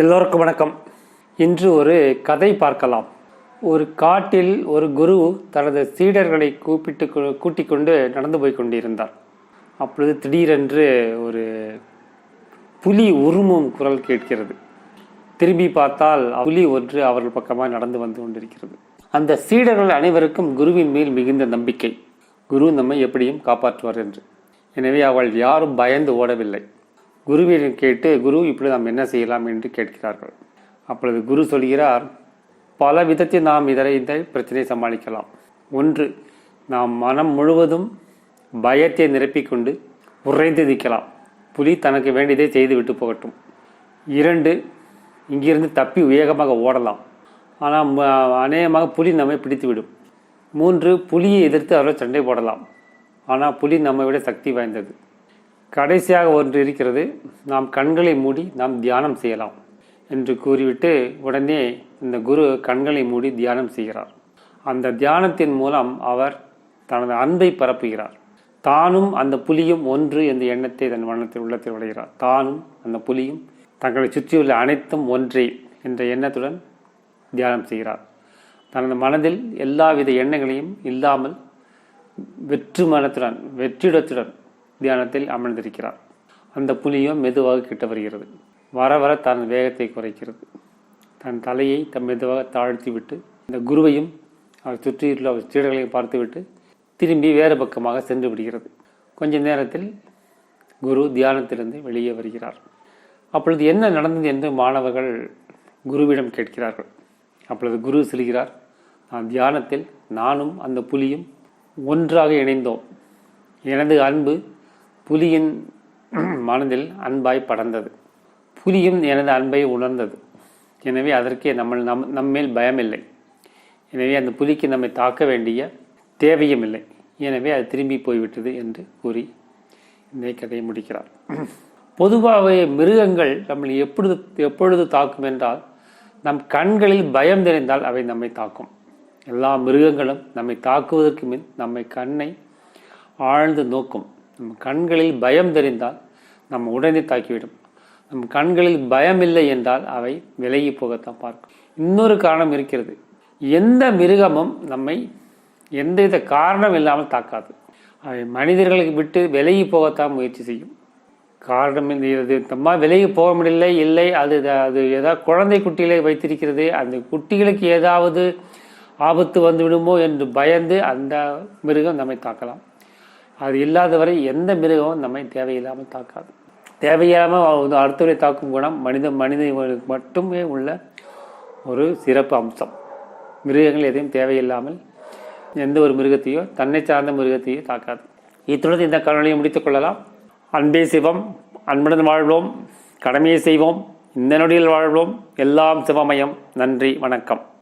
எல்லோருக்கும் வணக்கம். இன்று ஒரு கதை பார்க்கலாம். ஒரு காட்டில் ஒரு குரு தனது சீடர்களை கூப்பிட்டு கூட்டிக் கொண்டு நடந்து போய் கொண்டிருந்தார். அப்பொழுது திடீரென்று ஒரு புலி உருமும் குரல் கேட்கிறது. திரும்பி பார்த்தால் புலி ஒன்று அவர்கள் பக்கமாக நடந்து வந்து கொண்டிருக்கிறது. அந்த சீடர்கள் அனைவருக்கும் குருவின் மேல் மிகுந்த நம்பிக்கை. குரு நம்மை எப்படியும் காப்பாற்றுவார் என்று. எனவே அவள் யாரும் பயந்து ஓடவில்லை. குருவிடம் கேட்டு குரு இப்படி நாம் என்ன செய்யலாம்? என்று கேட்கிறார்கள். அப்பொழுது குரு சொல்கிறார் பல விதத்தில் நாம் இதரை இந்த பிரச்சனையை சமாளிக்கலாம். ஒன்று நாம் மனம் முழுவதும் பயத்தை நிரப்பிக்கொண்டு உறைந்து நிற்கலாம். புலி தனக்கு வேண்டியதை செய்து விட்டு போகட்டும். இரண்டு இங்கிருந்து தப்பி வேகமாக ஓடலாம். ஆனால் அநேகமாக புலி நம்மை பிடித்துவிடும். மூன்று புலியை எதிர்த்து அவர்கள் சண்டை போடலாம். ஆனால் புலி நம்மை விட சக்தி வாய்ந்தது. கடைசியாக ஒன்று இருக்கிறது. நாம் கண்களை மூடி நாம் தியானம் செய்யலாம் என்று கூறிவிட்டு உடனே இந்த குரு கண்களை மூடி தியானம் செய்கிறார். அந்த தியானத்தின் மூலம் அவர் தனது அன்பை பரப்புகிறார். தானும் அந்த புலியும் ஒன்று என்ற எண்ணத்தை தன் மனத்தில் உள்ளத்தில் விளைகிறார் தானும் அந்த புலியும் தங்களை சுற்றியுள்ள அனைத்தும் ஒன்றே என்ற எண்ணத்துடன் தியானம் செய்கிறார். தனது மனதில் எல்லாவித எண்ணங்களையும் இல்லாமல் வெற்று மனத்துடன் வெற்றிடத்துடன் தியானத்தில் அமர்ந்திருக்கிறார். அந்த புலியும் மெதுவாக கிட்ட வருகிறது. வர வர தன் வேகத்தை குறைக்கிறது. தன் தலையை தம் மெதுவாக தாழ்த்தி விட்டு இந்த குருவையும் அவர் சுற்றியுள்ள அவர் சீடர்களையும் பார்த்துவிட்டு திரும்பி வேறு பக்கமாக சென்று விடுகிறது. கொஞ்ச நேரத்தில் குரு தியானத்திலிருந்து வெளியே வருகிறார். அப்பொழுது என்ன நடந்தது என்று மாணவர்கள் குருவிடம் கேட்கிறார்கள். அப்பொழுது குரு செல்கிறார் நான் தியானத்தில் நானும் அந்த புலியும் ஒன்றாக இணைந்தோம். எனது அன்பு புலியின் மனதில் அன்பாய் படர்ந்தது. புலியும் எனது அன்பை உணர்ந்தது. எனவே அதற்கே நம்ம நம் நம்மேல் பயமில்லை. எனவே அந்த புலிக்கு நம்மை தாக்க வேண்டிய தேவையும் இல்லை. எனவே அது திரும்பி போய்விட்டது என்று கூறி இந்த கதையை முடிக்கிறார். பொதுவாகவே மிருகங்கள் நம்மளை எப்பொழுது எப்பொழுது தாக்கும் என்றால் நம் கண்களில் பயம் தெரிந்தால் அவை நம்மை தாக்கும். எல்லா மிருகங்களும் நம்மை தாக்குவதற்கு முன் நம்மை கண்ணை ஆழ்ந்து நோக்கும். நம் கண்களில் பயம் தெரிந்தால் நம்ம உடனே தாக்கிவிடும். நம் கண்களில் பயம் இல்லை என்றால் அவை விலகி போகத்தான் பார்க்கும். இன்னொரு காரணம் இருக்கிறது. எந்த மிருகமும் நம்மை எந்தவித காரணம் இல்லாமல் தாக்காது. அவை மனிதர்களுக்கு விட்டு விலகி போகத்தான் முயற்சி செய்யும். காரணம் இது தம்மா விலகி போக முடியல இல்லை அது அது ஏதாவது குழந்தை குட்டிகளை வைத்திருக்கிறது. அந்த குட்டிகளுக்கு ஏதாவது ஆபத்து வந்துவிடுமோ என்று பயந்து அந்த மிருகம் நம்மை தாக்கலாம். அது இல்லாதவரை எந்த மிருகமும் நம்மை தேவையில்லாமல் தாக்காது. தேவையில்லாமல் அடுத்தவரை தாக்கும் குணம் மனித மனிதர்களுக்கு மட்டுமே உள்ள ஒரு சிறப்பு அம்சம். மிருகங்கள் எதையும் தேவையில்லாமல் எந்த ஒரு மிருகத்தையோ தன்னை சார்ந்த மிருகத்தையோ தாக்காது. இத்துடன் இந்த கருணையை முடித்துக் கொள்ளலாம். அன்பே சிவம் அன்புடன் வாழ்வோம் கடமையை செய்வோம் இந்த நொடியில் வாழ்வோம். எல்லாம் சிவமயம். நன்றி வணக்கம்.